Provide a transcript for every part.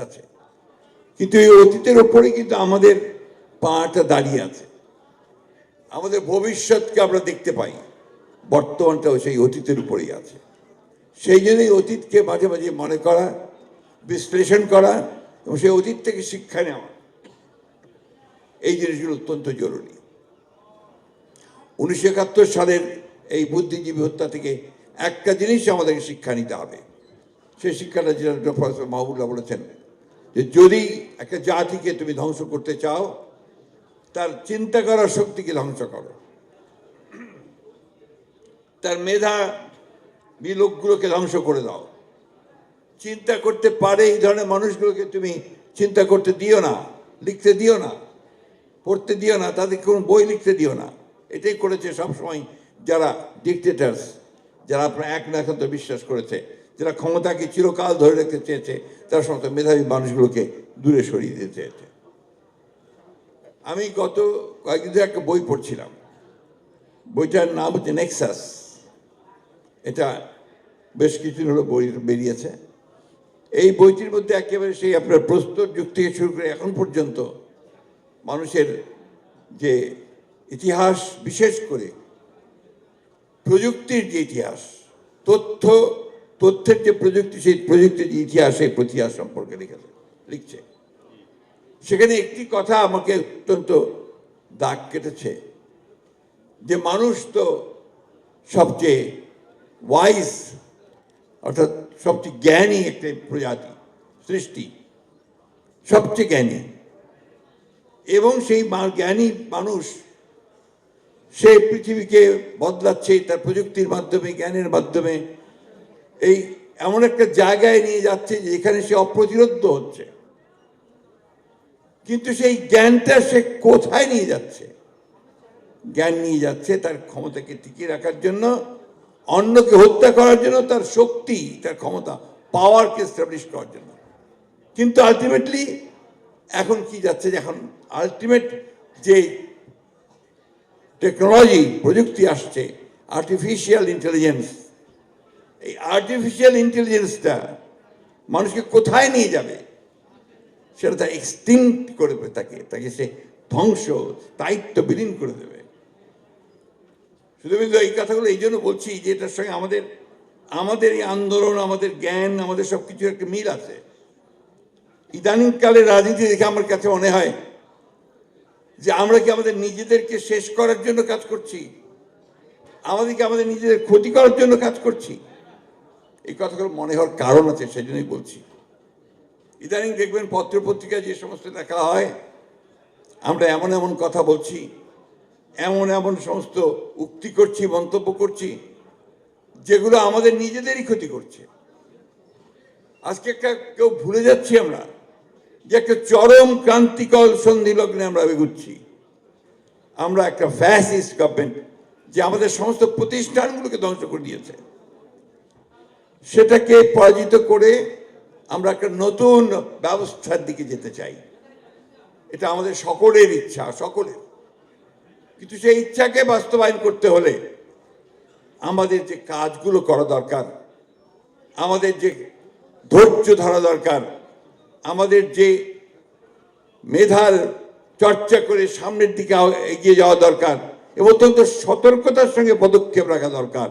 আছে। কিন্তু এই অতীতের ওপরে কিন্তু আমাদের পাটা দাঁড়িয়ে আছে। আমাদের ভবিষ্যৎকে আমরা দেখতে পাই। বর্তমানটাও সেই অতীতের উপরেই আছে। সেই জন্যই অতীতকে মাঝে মাঝে মনে করা, বিশ্লেষণ করা এবং সেই অতীত থেকে শিক্ষা নেওয়া। এই জিনিসগুলো অত্যন্ত জরুরি। উনিশশো একাত্তর সালের এই বুদ্ধিজীবী হত্যা থেকে একটা জিনিস আমাদেরকে শিক্ষা নিতে হবে। সেই শিক্ষাটা যেটা প্রফেসর মাহবুল্লাহ বলেছেন যে যদি একটা জাতিকে তুমি ধ্বংস করতে চাও, তার চিন্তা করার শক্তিকে ধ্বংস করো। তার মেধা বিলোকগুলোকে ধ্বংস করে দাও। চিন্তা করতে পারে এই ধরনের মানুষগুলোকে তুমি চিন্তা করতে দিও না, লিখতে দিও না, পড়তে দিও না তাদেরকে কোনো বই লিখতে দিও না। এটাই করেছে সবসময় যারা ডিকটেটার্স যারা আপনার এক নাখান্ত বিশ্বাস করেছে। যারা ক্ষমতাকে চিরকাল ধরে রাখতে চেয়েছে, তারা সমস্ত মেধাবী মানুষগুলোকে দূরে সরিয়ে দিতে চেয়েছে। আমি গত কয়েকদিন ধরে একটা বই পড়ছিলাম। বইটার নাম হচ্ছে নেক্সাস এটা বেশ কিছুদিন হলো বই বেরিয়েছে। এই বইটির মধ্যে একেবারে সেই আপনার প্রস্তুত যুগ থেকে শুরু করে এখন পর্যন্ত মানুষের যে ইতিহাস, বিশেষ করে প্রযুক্তির যে ইতিহাস, তথ্য তথ্যের যে প্রযুক্তি, সেই প্রযুক্তির ইতিহাস ইতিহাস সম্পর্কে লিখেছে, লিখছে। সেখানে একটি কথা আমাকে অত্যন্ত দাগ কেটেছে, যে মানুষ তো সবচেয়ে ওয়াইজ অর্থাৎ সবচেয়ে জ্ঞানী একটি প্রজাতি, সৃষ্টি, সবচেয়ে জ্ঞানী। এবং সেই জ্ঞানী মানুষ, সে পৃথিবীকে বদলাচ্ছে, তার প্রযুক্তির মাধ্যমে, জ্ঞানের মাধ্যমে এই এমন একটা জায়গায় নিয়ে যাচ্ছে যেখানে সে অপ্রতিরোধ হচ্ছে। কিন্তু সেই জ্ঞানটা সে কোথায় নিয়ে যাচ্ছে? জ্ঞান নিয়ে যাচ্ছে তার ক্ষমতাকে টিকিয়ে রাখার জন্য, অন্যকে হত্যা করার জন্য, তার শক্তি, তার ক্ষমতা পাওয়ারকে স্টাবলিশ করার জন্য। কিন্তু আলটিমেটলি এখন কি যাচ্ছে যে এখন আলটিমেট যে টেকনোলজি প্রযুক্তি আসছে আর্টিফিশিয়াল ইন্টেলিজেন্স এই আর্টিফিশিয়াল ইন্টেলিজেন্সটা মানুষকে কোথায় নিয়ে যাবে? সেটা তার এক্সটিংক্ট করে দেবে তাকে। তাকে সে ধ্বংস, দায়িত্ব বিলীন করে দেবে। শুধু কিন্তু এই কথাগুলো এই জন্য বলছি যে এটার সঙ্গে আমাদের আমাদের এই আন্দোলন, আমাদের জ্ঞান, আমাদের সব কিছুর একটা মিল আছে। ইদানিংকালে রাজনীতি দেখে আমার কাছে মনে হয় যে আমরা কি আমাদের নিজেদেরকে শেষ করার জন্য কাজ করছি? আমাদেরকে আমাদের নিজেদের ক্ষতি করার জন্য কাজ করছি? এই কথাগুলো মনে হওয়ার কারণ আছে সেই জন্যই বলছি। ইদানিং দেখবেন পত্রপত্রিকায় যে সমস্ত লেখা হয়, আমরা এমন এমন কথা বলছি, এমন এমন সমস্ত উক্তি করছি, মন্তব্য করছি, যেগুলো আমাদের নিজেদেরই ক্ষতি করছে। আজকে একটা কেউ ভুলে যাচ্ছি আমরা, যে একটা চরম ক্রান্তিকল সন্ধি লগ্নে আমরা এগুচ্ছি। আমরা একটা ফ্যাসিস্ট গভর্নমেন্ট যে আমাদের সমস্ত প্রতিষ্ঠানগুলোকে ধ্বংস করে দিয়েছে। সেটাকে পরাজিত করে আমরা একটা নতুন ব্যবস্থার দিকে যেতে চাই। এটা আমাদের সকলের ইচ্ছা, সকলের। কিন্তু সেই ইচ্ছাকে বাস্তবায়ন করতে হলে আমাদের যে কাজগুলো করা দরকার, আমাদের যে ধৈর্য ধরা দরকার, আমাদের যে মেধার চর্চা করে সামনের দিকে এগিয়ে যাওয়া দরকার, এবং অত্যন্ত সতর্কতার সঙ্গে পদক্ষেপ রাখা দরকার।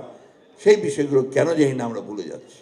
সেই বিষয়গুলো কেন জানি না আমরা ভুলে যাচ্ছি।